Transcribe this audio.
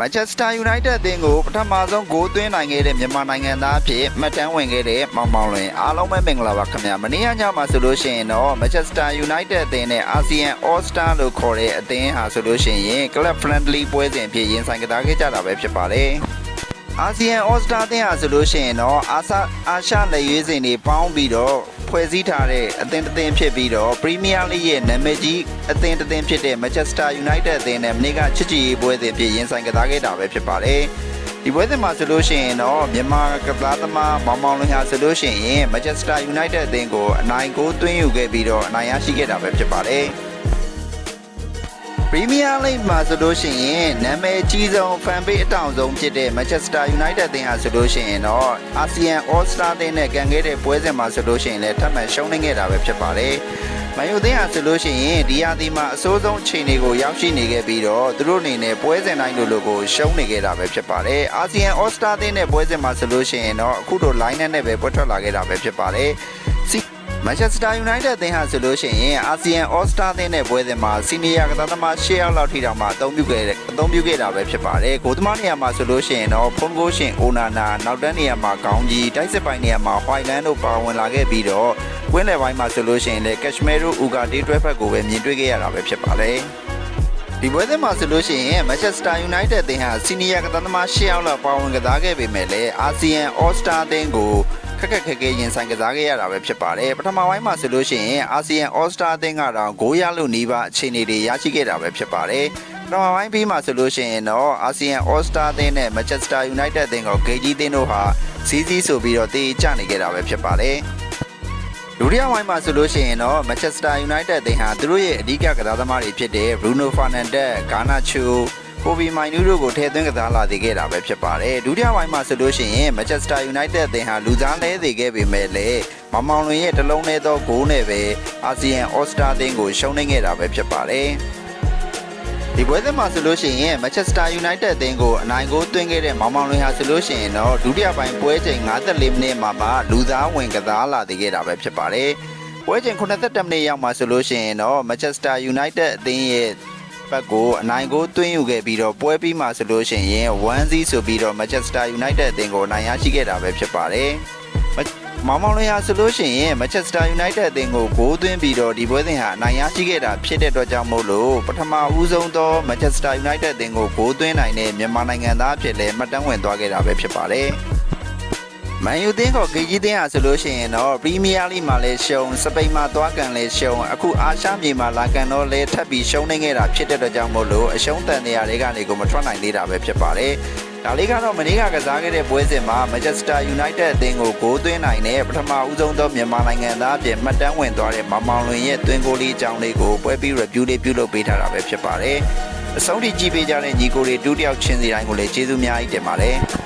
Manchester United အသင်းကိုပထမဆုံးဂိုးသွင်းနိုင်ခဲ့တဲ့မြန်မာနိုင်ငံသားအဖြစ်မှတ်တမ်းဝင်ခဲ့တဲ့မောင်မောင်လွင်အားလုံးပဲမင်္ဂလာပါခင်ဗျာမနေ့ကညမှာဆိုလို့ရှိရင်တော့ Manchester United အသင်းနဲ့ ASEAN All Star လို့ခေါ်တဲ့အသင်းဟာဆိုလို့ရှိရင် Club Friendly ပွဲစဉ်အဖြစ်ရင်ဆိုင်ကစားခဲ့ကြတာပဲဖြစ်ပါတယ် အာဆီယံ All Star အသင်းဟာဆိုလို့ရှိရင်တော့အာဆာအာရှလက်ရွေးစင်တွေပေါင်းပြီးတော့ဖွဲ့စည်းထားတဲ့အသင်းတစ်သင်းဖြစ်ပြီးတော့ Premier League ရဲ့နာမည်ကြီးအသင်းတစ်သင်းဖြစ်တဲ့ Manchester United အသင်းနဲ့မနေ့ကချစ်ကြည်ရေးပွဲစဉ်ဖြစ်ရင်ဆိုင်ကစားခဲ့တာပဲဖြစ်ပါတယ်ဒီပွဲစဉ်မှာဆိုလို့ရှိရင်တော့မြန်မာကစားသမားမောင်မောင်လွင်ဟာဆိုလို့ရှိရင် Manchester United အသင်းကိုအနိုင်ကိုသွင်းယူခဲ့ပြီးတော့အနိုင်ရရှိခဲ့တာပဲဖြစ်ပါတယ် ပရီးမီးယားလိဂ်မှာဆိုလို့ရှိရင်နာမည်ကြီးဆုံး fan base အတောင်ဆုံးဖြစ်တဲ့ Manchester United အသင်းဟာဆိုလို့ရှိရင်တော့ ASEAN All Star အသင်းနဲ့ကန်ခဲ့တဲ့ပွဲစဉ်မှာဆိုလို့ရှိရင်လည်းထပ်မံရှုံးနေခဲ့တာပဲဖြစ်ပါတယ်။မန်ယူအသင်းဟာဆိုလို့ရှိရင်ဒီရာသီမှာအဆိုးဆုံးအခြေအနေကိုရောက်ရှိနေခဲ့ပြီးတော့သူတို့အနေနဲ့ပွဲစဉ်တိုင်းလိုလိုကိုရှုံးနေခဲ့တာပဲဖြစ်ပါတယ်။ ASEAN All Star အသင်းနဲ့ပွဲစဉ်မှာဆိုလို့ရှိရင်တော့အခုလို line နဲ့ပဲပွဲထွက်လာခဲ့တာပဲဖြစ်ပါတယ်။စီ မန်ချက်စတာယူနိုက်တက်အသင်းဟာဆိုလို့ရှိရင်အာဆီယံအော်စတာအသင်းနဲ့ပွဲစဉ်မှာစီနီယာကစားသမား၈ယောက်လောက်ထိတောင်မှအသုံးပြုခဲ့တဲ့အသုံးပြုခဲ့တာပဲဖြစ်ပါတယ်။ဂိုးသမားနေရာမှာဆိုလို့ရှိရင်တော့ဖုန်ကိုရှင်အိုနာနာနောက်တန်းနေရာမှာကောင်းကြီးတိုက်စစ်ပိုင်းနေရာမှာဟွိုင်လန်တို့ပါဝင်လာခဲ့ပြီးတော့ကွင်းလယ်ပိုင်းမှာဆိုလို့ရှိရင်လည်းကက်ရှမဲရိုအူဂါဒေးတွဲဖက်ကိုပဲမြင်တွေ့ခဲ့ရတာပဲဖြစ်ပါတယ်။ဒီပွဲစဉ်မှာဆိုလို့ရှိရင် Manchester United အသင်းဟာစီနီယာကစားသမား၈ယောက်လောက်ပါဝင်ကစားခဲ့ပေမဲ့လည်း ASEAN All Star အသင်းကို ခက်ခက်ခဲခဲရင်ဆိုင်ကစားခဲ့ရတာပဲဖြစ်ပါတယ်ပထမပိုင်းမှာဆိုလို့ရှိရင် ASEAN All Star အသင်းကတော့ဂိုးရလို့နီးပါအခြေအနေတွေရရှိခဲ့တာပဲဖြစ်ပါတယ်ပထမပိုင်းပြီးမှဆိုလို့ရှိရင်တော့ ASEAN All Star အသင်းနဲ့ Manchester United အသင်းကဂေဂျီအသင်းတို့ဟာစီးစီးဆိုပြီးတော့တေးချနေခဲ့တာပဲဖြစ်ပါတယ်ဒုတိယဝိုင်းမှာဆိုလို့ရှိရင်တော့ Manchester United အသင်းဟာသူတို့ရဲ့အဓိကကစားသမားတွေဖြစ်တဲ့ Bruno Fernandes, Garnacho, Kobe Mainoo တို့ကိုထည့်သွင်းကစားလာစေခဲ့တာပဲဖြစ်ပါတယ်။ဒုတိယဝိုင်းမှာဆိုလို့ရှိရင် Manchester United အသင်းဟာလူစားလဲစေခဲ့ပေမဲ့လည်းမောင်မောင်လွင်ရဲ့တလုံးနဲ့သောဂိုးနဲ့ပဲ ASEAN All Star အသင်းကိုရှုံးနိမ့်ခဲ့တာပဲဖြစ်ပါတယ်။ဒီပွဲစဉ်မှာဆိုလို့ရှိရင် Manchester United အသင်းကိုအနိုင်ကိုသွင်းခဲ့တဲ့မောင်မောင်လွင်ဟာဆိုလို့ရှိရင်တော့ဒုတိယပိုင်းပွဲချိန်54မိနစ်မှာမှလူသားဝင်ကစားလာသေးခဲ့တာပဲဖြစ်ပါတယ်။ပွဲချိန်82မိနစ်ရောက်မှဆိုလို့ရှိရင်တော့ Manchester United အသင်းရဲ့ ဘက်ကိုအနိုင်ကိုသွင်းယူခဲ့ပြီးတော့ပွဲပြီးမှဆိုလို့ရှိရင်1-0ဆိုပြီးတော့ Manchester United အသင်းကိုအနိုင်ရရှိခဲ့တာပဲဖြစ်ပါတယ်။မောင်မောင်လွင်ဟာဆိုလို့ရှိရင် Manchester United အသင်းကိုဂိုးသွင်းပြီးတော့ဒီပွဲစဉ်ဟာအနိုင်ရရှိခဲ့တာဖြစ်တဲ့အတွက်ကြောင့်မို့လို့ပထမဦးဆုံးသော Manchester United အသင်းကိုဂိုးသွင်းနိုင်တဲ့မြန်မာနိုင်ငံသားအဖြစ်လည်းမှတ်တမ်းဝင်သွားခဲ့တာပဲဖြစ်ပါတယ်။ မန်ယူတင်းကဂေကြီးတင်းဟာဆိုလို့ရှိရင်တော့ပရီးမီးယားလိမှာလည်းရှုံးစပိန်မှာသွားကန်လည်းရှုံးအခုအာရှမြေမှာလာကန်တော့လည်းထပ်ပြီးရှုံးနေခဲ့တာဖြစ်တဲ့အတွက်ကြောင့်မို့လို့အရှုံးတန်တရားတွေကနေကိုမထွက်နိုင်သေးတာပဲဖြစ်ပါတယ်။ဒါလေးကတော့မနေ့ကကစားခဲ့တဲ့ပွဲစဉ်မှာ Manchester United အသင်းကိုဂိုးသွင်းနိုင်တဲ့ပထမဦးဆုံးသောမြန်မာနိုင်ငံသားအဖြစ်မှတ်တမ်းဝင်သွားတဲ့မောင်မောင်လွင်ရဲ့သွင်းဂိုးလေးအကြောင်းလေးကိုပွဲပြီး review လေးပြုလုပ်ပေးထားတာပဲဖြစ်ပါတယ်။အဆုံးထိကြည့်ပေးကြတဲ့ညီကိုတွေတူတယောက်ချင်းစီတိုင်းကိုလည်းကျေးဇူးများကြီးတင်ပါတယ်။